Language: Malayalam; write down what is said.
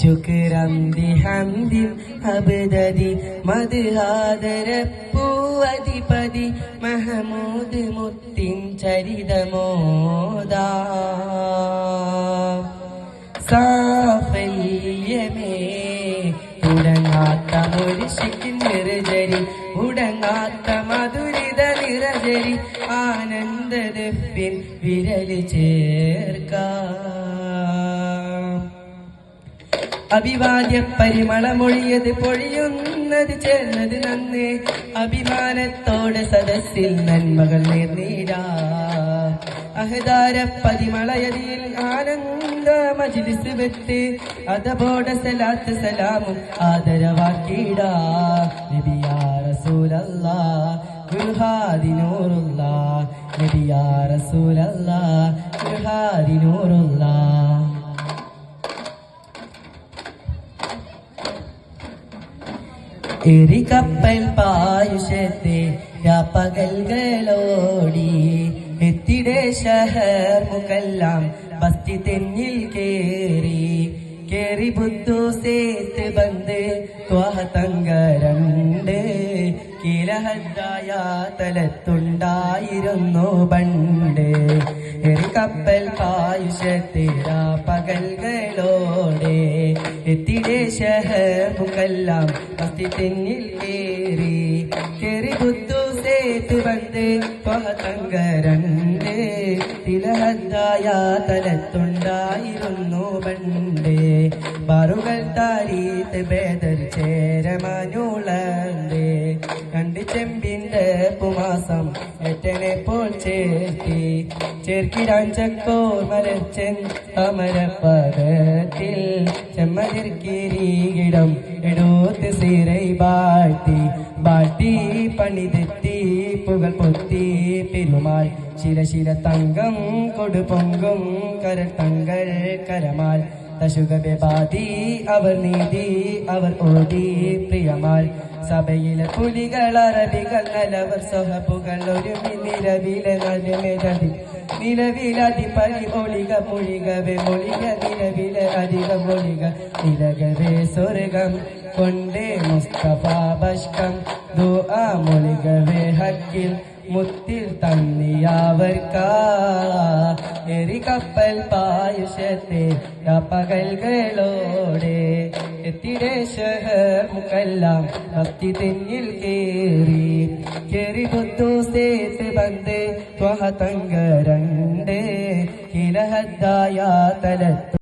ശുക്രം ബിഹംദിൻ അബ്ദദി മദ്ഹാദരപ്പൂവധിപതി മഹമൂദ് മുത്തിൻ ചരിതമോദാ. സാഫല്യമേ ഉടങ്ങാത്ത മുരിശിക്ക് നിറജരി ഉടങ്ങാത്ത മധുരിത നിറജരി ആനന്ദദപ്പിൻ വിരൽ ചേർക്കാം. അഭിവാദ്യ പരിമളമൊഴിയത് പൊഴിയുന്നത് ചേർന്നത് നന്ന്. അഭിമാനത്തോടെ സദസ്സിൽ നന്മകൾ നേർന്നീരാ അഹദാര പതിമളയതിയിൽ ആനന്ദ മജിലിസ് വെത്ത്. അതബോടെ സലാത്ത് സലാമും ആദരവാക്കിയിടാ. നബിയാ റസൂലല്ലാ നൂറുല്ലാ നബിയാ റസൂലല്ലാ എരികപ്പൽ പായുഷത്തെ രാപ്പകൽകളോടി എത്തിടെ ഷഹർ മുക്കെല്ലാം ബസ്തി തെന്നിൽ കേറി. കേറി ബുദ്ധു സേത്ത് ബന്ദ് ത്വഹതങ്കരണ്ട് കിലഹദ്ദായ തലത്തുണ്ടായിരുന്നു പണ്ട് എരികപ്പൽ പായുഷത്തേരാ പകൽകളോടെ ഷഹമുക്കെല്ലാം അസ്ഥി തെന്നിൽ കേറി കേറി ബുദ്ധു സേത്ത് വന്ന് പഹതങ്കരണ്ട് തിലഹദ്ദായ തലത്തുണ്ടായിരുന്നു പണ്ട്. ബാറുകൾ താരീത്ത് ബേദർ ചേരമാനുളണ്ട്. രണ്ട് ചെമ്പിന്റെ പുമാസം എട്ടനെ പോൽ ചേർത്തി. ചേർക്കിടാൻ ചക്കോർ മരച്ചൻ അമരപ്പകത്തിൽ ചെമ്മതിർ കിരീകിടം എടുത്ത് സിറൈ ബാട്ടി ബാട്ടി പണിതെത്തി പുകൾ പൊത്തി പെരുമാൾ ശിരശിര തങ്കം കൊടുപൊങ്കും കരത്തങ്കൾ കരമാൽ ബാധി അവർ നീതി അവർ ഓടി പ്രിയമാൽ സഭയിലെ പുലികൾ അറബികൾ നലവർ സ്വഹപ്പുകൾ ഒരുമി നിലവിലെ നടുമേതടി നിലവിലതി പരി ഒളിക മൊഴികവെ മൊഴിക നിലവിലെ അധികം മൊഴിക നിലകവേ സ്വർഗം കൊണ്ടേ മുസ്തഫ ബഷ്കം. ദോ മൊഴികവേ ഹക്കിൽ മുത്തിൽ തന്നിയാവർക്കാ. എരി കപ്പൽ പായുഷത്തെ പകൽകളോടെ എത്തിരെ ഷഹർ മുക്കെല്ലാം ഭക്തി തെന്നിൽ കേറി. കേറി ബുദ്ധു സേത്ത് ബന്ദ് ത്വഹ തങ്കരണ്ട്. കിലഹദ്ദായ തലത്തു